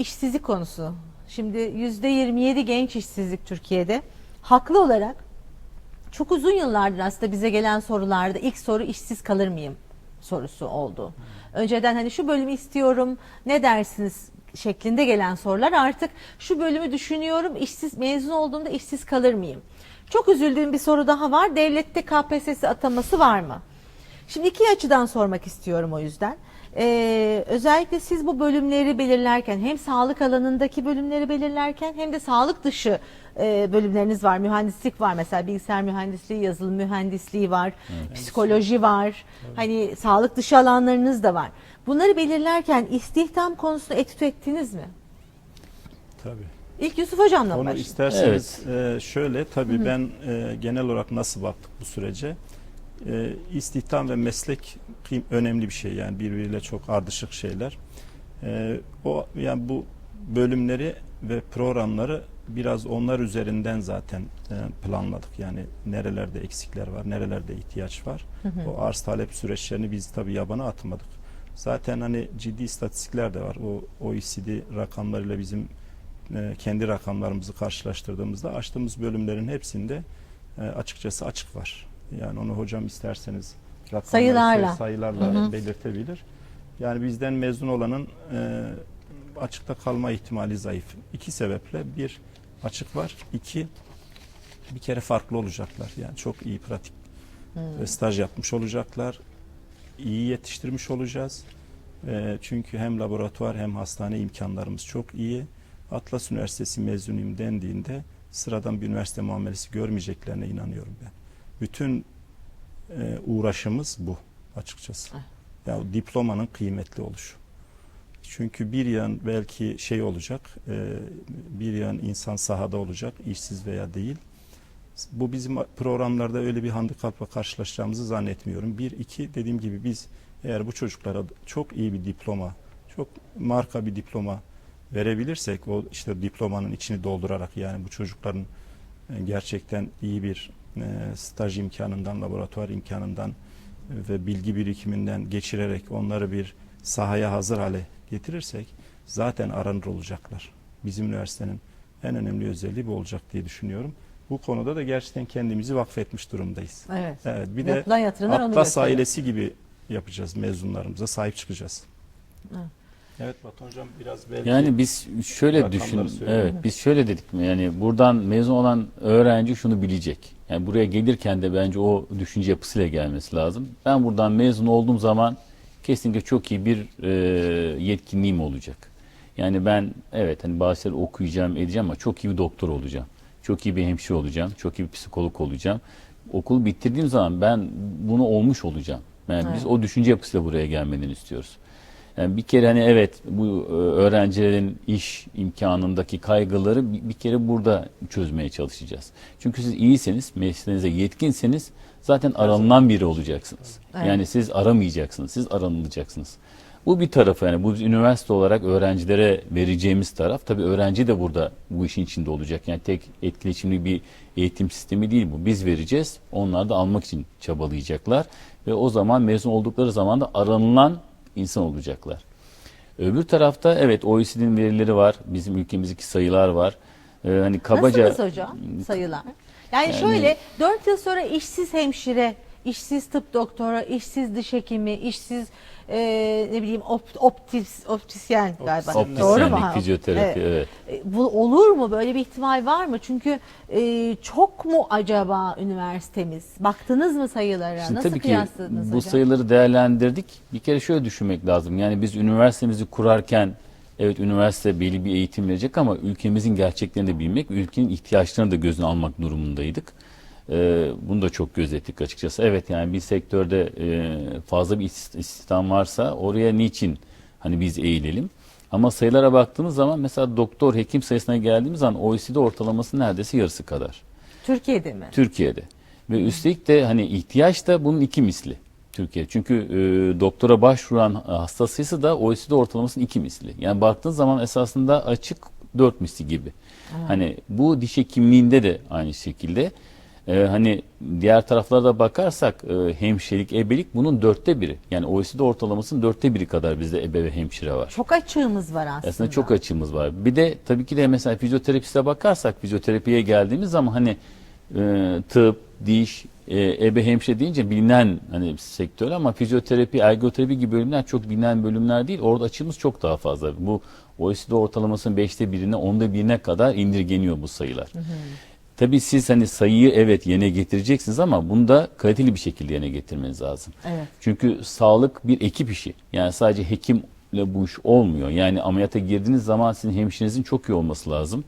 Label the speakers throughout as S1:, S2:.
S1: işsizlik konusu. Şimdi %27 genç işsizlik Türkiye'de. Haklı olarak çok uzun yıllardır aslında bize gelen sorularda ilk soru işsiz kalır mıyım sorusu oldu. Önceden hani şu bölümü istiyorum ne dersiniz şeklinde gelen sorular artık şu bölümü düşünüyorum işsiz mezun olduğumda işsiz kalır mıyım? Çok üzüldüğüm bir soru daha var. Devlette KPSS ataması var mı? Şimdi iki açıdan sormak istiyorum o yüzden. Ee, özellikle siz bu bölümleri belirlerken hem sağlık alanındaki bölümleri belirlerken hem de sağlık dışı e, bölümleriniz var. Mühendislik var mesela bilgisayar mühendisliği, yazılım mühendisliği var, psikoloji var. Hani sağlık dışı alanlarınız da var. Bunları belirlerken istihdam konusunu etüt ettiniz mi?
S2: Tabii.
S1: İlk Yusuf Hocam'la
S2: Onu
S1: başlayalım.
S2: isterseniz e, şöyle tabii ben e, genel olarak nasıl baktık bu sürece? E, istihdam ve meslek önemli bir şey yani birbiriyle çok ardışık şeyler. E, o yani bu bölümleri ve programları biraz onlar üzerinden zaten e, planladık. Yani nerelerde eksikler var, nerelerde ihtiyaç var. O arz talep süreçlerini biz tabii yabana atmadık. Zaten hani ciddi istatistikler de var. O OECD rakamlarıyla bizim e, kendi rakamlarımızı karşılaştırdığımızda açtığımız bölümlerin hepsinde e, açıkçası açık var. Yani onu hocam isterseniz
S1: Sayılarla.
S2: sayılarla
S1: Hı hı.
S2: belirtebilir. Yani bizden mezun olanın e, açıkta kalma ihtimali zayıf. İki sebeple bir açık var. iki bir kere farklı olacaklar. Yani çok iyi pratik ve staj yapmış olacaklar. iyi yetiştirmiş olacağız. E, çünkü hem laboratuvar hem hastane imkanlarımız çok iyi. Atlas Üniversitesi mezunuyum dendiğinde sıradan bir üniversite muamelesi görmeyeceklerine inanıyorum ben. Bütün e, uğraşımız bu açıkçası. Ya o diplomanın kıymetli oluşu. Çünkü bir yan belki şey olacak, e, bir yan insan sahada olacak, işsiz veya değil. Bu bizim programlarda öyle bir handikapla karşılaşacağımızı zannetmiyorum. Bir, iki dediğim gibi biz eğer bu çocuklara çok iyi bir diploma, çok marka bir diploma verebilirsek o işte diplomanın içini doldurarak yani bu çocukların e, gerçekten iyi bir staj imkanından, laboratuvar imkanından e, ve bilgi birikiminden geçirerek onları bir sahaya hazır hale getirirsek zaten aranır olacaklar. Bizim üniversitenin en önemli özelliği bu olacak diye düşünüyorum. Bu konuda da gerçekten kendimizi vakfetmiş durumdayız.
S1: Evet.
S2: Evet, bir de
S1: Yapılan onu
S2: Atlas ailesi gibi yapacağız mezunlarımıza, sahip çıkacağız.
S1: Evet.
S2: Evet Batu Hocam biraz belki
S3: Yani biz şöyle düşün, evet biz şöyle dedik mi yani buradan mezun olan öğrenci şunu bilecek. Yani buraya gelirken de bence o düşünce yapısıyla gelmesi lazım. Ben buradan mezun olduğum zaman kesinlikle çok iyi bir e, yetkinliğim olacak. Yani ben evet hani bazı şeyler okuyacağım edeceğim ama çok iyi bir doktor olacağım. Çok iyi bir hemşire olacağım. Çok iyi bir psikolog olacağım. Okulu bitirdiğim zaman ben bunu olmuş olacağım. Yani biz
S1: Evet.
S3: o düşünce yapısıyla buraya gelmelerini istiyoruz. Yani bir kere hani evet bu e, öğrencilerin iş imkanındaki kaygıları bir, bir kere burada çözmeye çalışacağız. Çünkü siz iyiseniz, mesleğinize yetkinseniz zaten aranılan biri olacaksınız.
S1: Evet.
S3: Yani siz aramayacaksınız, siz aranılacaksınız. Bu bir tarafı yani bu biz üniversite olarak öğrencilere vereceğimiz taraf. Tabii öğrenci de burada bu işin içinde olacak. Yani tek etkileşimli bir eğitim sistemi değil bu. Biz vereceğiz, onlar da almak için çabalayacaklar. Ve o zaman mezun oldukları zaman da aranılan insan olacaklar. Öbür tarafta evet OECD'nin verileri var. Bizim ülkemizdeki sayılar var. Ee, hani kabaca
S1: Nasılız hocam sayılar? Yani,
S3: Yani-
S1: şöyle 4 yıl sonra işsiz hemşire, işsiz tıp doktora, işsiz diş hekimi, işsiz e, ne bileyim opt, optis, optisyen galiba.
S2: Optisyenlik,
S1: Doğru mu?
S3: fizyoterapi evet.
S1: E, Bu olur mu? Böyle bir ihtimal var mı? Çünkü e, çok mu acaba üniversitemiz? Baktınız mı sayılara?
S3: Şimdi
S1: Nasıl
S3: tabii ki bu
S1: hocam?
S3: sayıları değerlendirdik. Bir kere şöyle düşünmek lazım. Yani biz üniversitemizi kurarken evet üniversite belli bir eğitim verecek ama ülkemizin gerçeklerini de bilmek, ülkenin ihtiyaçlarını da gözüne almak durumundaydık. Ee, bunu da çok gözettik açıkçası. Evet yani bir sektörde e, fazla bir ist- istihdam varsa oraya niçin hani biz eğilelim? Ama sayılara baktığımız zaman mesela doktor, hekim sayısına geldiğimiz zaman OECD ortalaması neredeyse yarısı kadar.
S1: Türkiye'de mi?
S3: Türkiye'de. Ve üstelik de hani ihtiyaç da bunun iki misli Türkiye. Çünkü e, doktora başvuran hasta sayısı da OECD ortalamasının iki misli. Yani baktığın zaman esasında açık dört misli gibi. Hani bu diş hekimliğinde de aynı şekilde. Ee, hani diğer taraflara da bakarsak e, hemşirelik, ebelik bunun dörtte biri. Yani OECD ortalamasının dörtte biri kadar bizde ebe ve hemşire var.
S1: Çok açığımız var aslında.
S3: Aslında çok açığımız var. Bir de tabii ki de mesela fizyoterapiste bakarsak fizyoterapiye geldiğimiz zaman hani e, tıp, diş, e, ebe hemşire deyince bilinen hani sektör ama fizyoterapi, ergoterapi gibi bölümler çok bilinen bölümler değil. Orada açığımız çok daha fazla. Bu OECD ortalamasının beşte birine, onda birine kadar indirgeniyor bu sayılar. Tabii siz hani sayıyı evet yerine getireceksiniz ama bunu da kaliteli bir şekilde yerine getirmeniz lazım.
S1: Evet.
S3: Çünkü sağlık bir ekip işi. Yani sadece hekimle bu iş olmuyor. Yani ameliyata girdiğiniz zaman sizin hemşirenizin çok iyi olması lazım.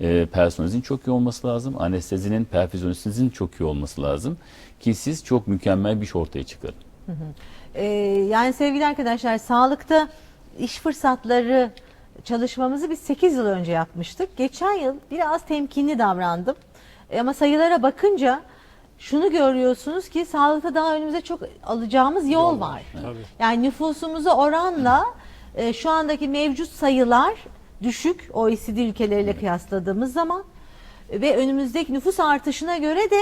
S3: E, personelinizin çok iyi olması lazım. Anestezinin, perfüzyonistinizin çok iyi olması lazım. Ki siz çok mükemmel bir iş ortaya çıkarın.
S1: Ee, yani sevgili arkadaşlar sağlıkta iş fırsatları çalışmamızı biz 8 yıl önce yapmıştık. Geçen yıl biraz temkinli davrandım. E, Ama sayılara bakınca şunu görüyorsunuz ki sağlıkta daha önümüze çok alacağımız yol, var.
S2: Tabii.
S1: Yani nüfusumuza oranla e, şu andaki mevcut sayılar düşük OECD ülkeleriyle kıyasladığımız zaman ve önümüzdeki nüfus artışına göre de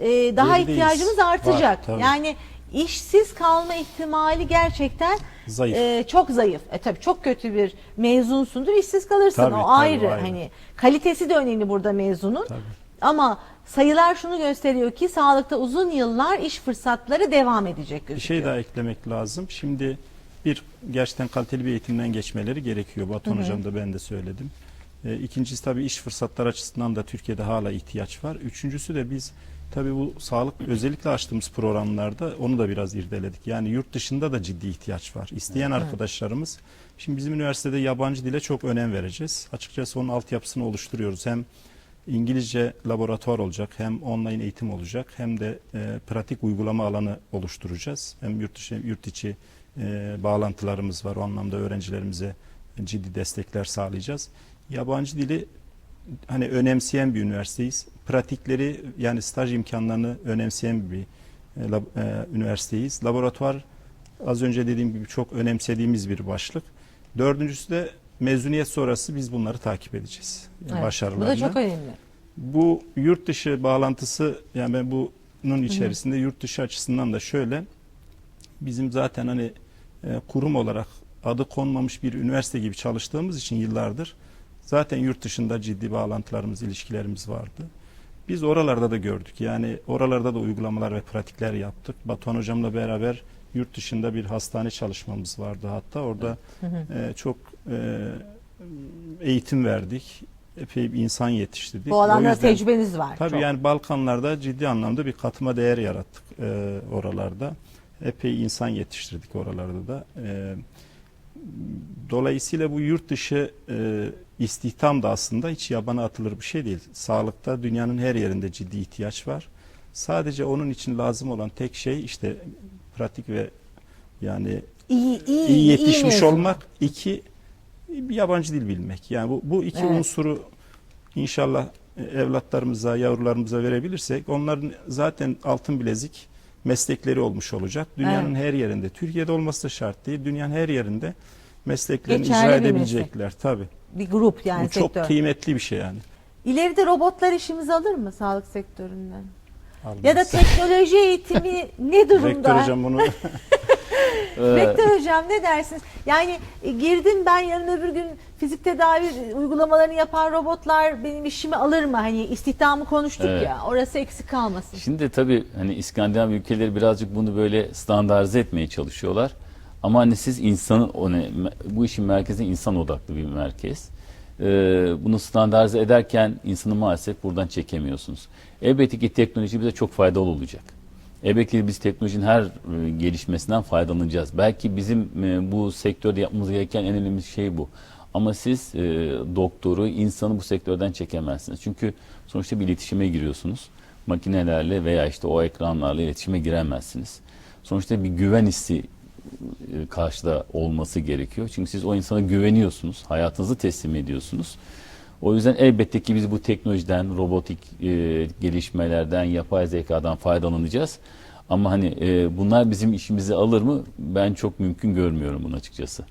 S1: e, daha
S2: Gerideyiz.
S1: ihtiyacımız artacak.
S2: Var,
S1: yani işsiz kalma ihtimali gerçekten
S2: Zayıf.
S1: e, çok zayıf. E tabii çok kötü bir mezunsundur, işsiz kalırsın.
S2: Tabii,
S1: o
S2: tabii,
S1: ayrı.
S2: ayrı.
S1: Hani kalitesi de önemli burada mezunun.
S2: Tabii.
S1: Ama sayılar şunu gösteriyor ki sağlıkta uzun yıllar iş fırsatları devam edecek gözüküyor.
S2: Bir şey daha eklemek lazım. Şimdi bir gerçekten kaliteli bir eğitimden geçmeleri gerekiyor. Batuhan Hocam da ben de söyledim. E, ikincisi tabii iş fırsatları açısından da Türkiye'de hala ihtiyaç var. Üçüncüsü de biz tabii bu sağlık özellikle açtığımız programlarda onu da biraz irdeledik. Yani yurt dışında da ciddi ihtiyaç var. İsteyen arkadaşlarımız şimdi bizim üniversitede yabancı dile çok önem vereceğiz. Açıkçası onun altyapısını oluşturuyoruz. Hem İngilizce laboratuvar olacak, hem online eğitim olacak, hem de e, pratik uygulama alanı oluşturacağız. Hem yurt dışı, yurt içi e, bağlantılarımız var. O anlamda öğrencilerimize ciddi destekler sağlayacağız. Yabancı dili hani önemseyen bir üniversiteyiz. Pratikleri yani staj imkanlarını önemseyen bir e, e, üniversiteyiz. Laboratuvar az önce dediğim gibi çok önemsediğimiz bir başlık. Dördüncüsü de mezuniyet sonrası biz bunları takip edeceğiz.
S1: Evet, Bu da
S2: Başarılarını.
S1: çok önemli.
S2: Bu yurt dışı bağlantısı yani ben bunun içerisinde yurt dışı açısından da şöyle bizim zaten hani e, kurum olarak adı konmamış bir üniversite gibi çalıştığımız için yıllardır zaten yurt dışında ciddi bağlantılarımız, ilişkilerimiz vardı. Biz oralarda da gördük. Yani oralarda da uygulamalar ve pratikler yaptık. Batuhan hocamla beraber yurt dışında bir hastane çalışmamız vardı hatta. Orada e, çok e, eğitim verdik. Epey bir insan yetiştirdik.
S1: Bu alanda
S2: yüzden-
S1: tecrübeniz var.
S2: Tabii
S1: çok.
S2: yani Balkanlarda ciddi anlamda bir katma değer yarattık e, oralarda. Epey insan yetiştirdik oralarda da. E, dolayısıyla bu yurt dışı e, istihdam da aslında hiç yabana atılır bir şey değil. Sağlıkta dünyanın her yerinde ciddi ihtiyaç var. Sadece onun için lazım olan tek şey işte pratik ve yani
S1: iyi, iyi,
S2: iyi yetişmiş
S1: mezun.
S2: olmak. iki bir yabancı dil bilmek. Yani bu, bu iki
S1: Evet.
S2: unsuru inşallah e, evlatlarımıza, yavrularımıza verebilirsek onların zaten altın bilezik meslekleri olmuş olacak. Dünyanın her yerinde. Türkiye'de olması da şart değil. Dünyanın her yerinde mesleklerini
S1: Geçerli
S2: icra
S1: bir meslek.
S2: edebilecekler. Tabii.
S1: Bir grup yani
S2: bu çok
S1: sektör.
S2: kıymetli bir şey yani.
S1: İleride robotlar işimizi alır mı sağlık sektöründen?
S2: Almaz.
S1: Ya da teknoloji eğitimi ne durumda?
S2: Rektör hocam bunu
S1: Rektör hocam ne dersiniz? Yani e, girdim ben yarın öbür gün fizik tedavi uygulamalarını yapan robotlar benim işimi alır mı? Hani istihdamı konuştuk
S3: Evet.
S1: ya orası eksik kalmasın.
S3: Şimdi tabii hani İskandinav ülkeleri birazcık bunu böyle standartize etmeye çalışıyorlar. Ama hani siz insanın o ne, bu işin merkezi insan odaklı bir merkez. Ee, bunu standartize ederken insanı maalesef buradan çekemiyorsunuz. Elbette ki teknoloji bize çok faydalı olacak. Elbette ki biz teknolojinin her e, gelişmesinden faydalanacağız. Belki bizim e, bu sektörde yapmamız gereken en önemli şey bu. Ama siz e, doktoru, insanı bu sektörden çekemezsiniz. Çünkü sonuçta bir iletişime giriyorsunuz. Makinelerle veya işte o ekranlarla iletişime giremezsiniz. Sonuçta bir güven hissi e, karşıda olması gerekiyor. Çünkü siz o insana güveniyorsunuz, hayatınızı teslim ediyorsunuz. O yüzden elbette ki biz bu teknolojiden, robotik e, gelişmelerden, yapay zekadan faydalanacağız. Ama hani e, bunlar bizim işimizi alır mı? Ben çok mümkün görmüyorum bunu açıkçası.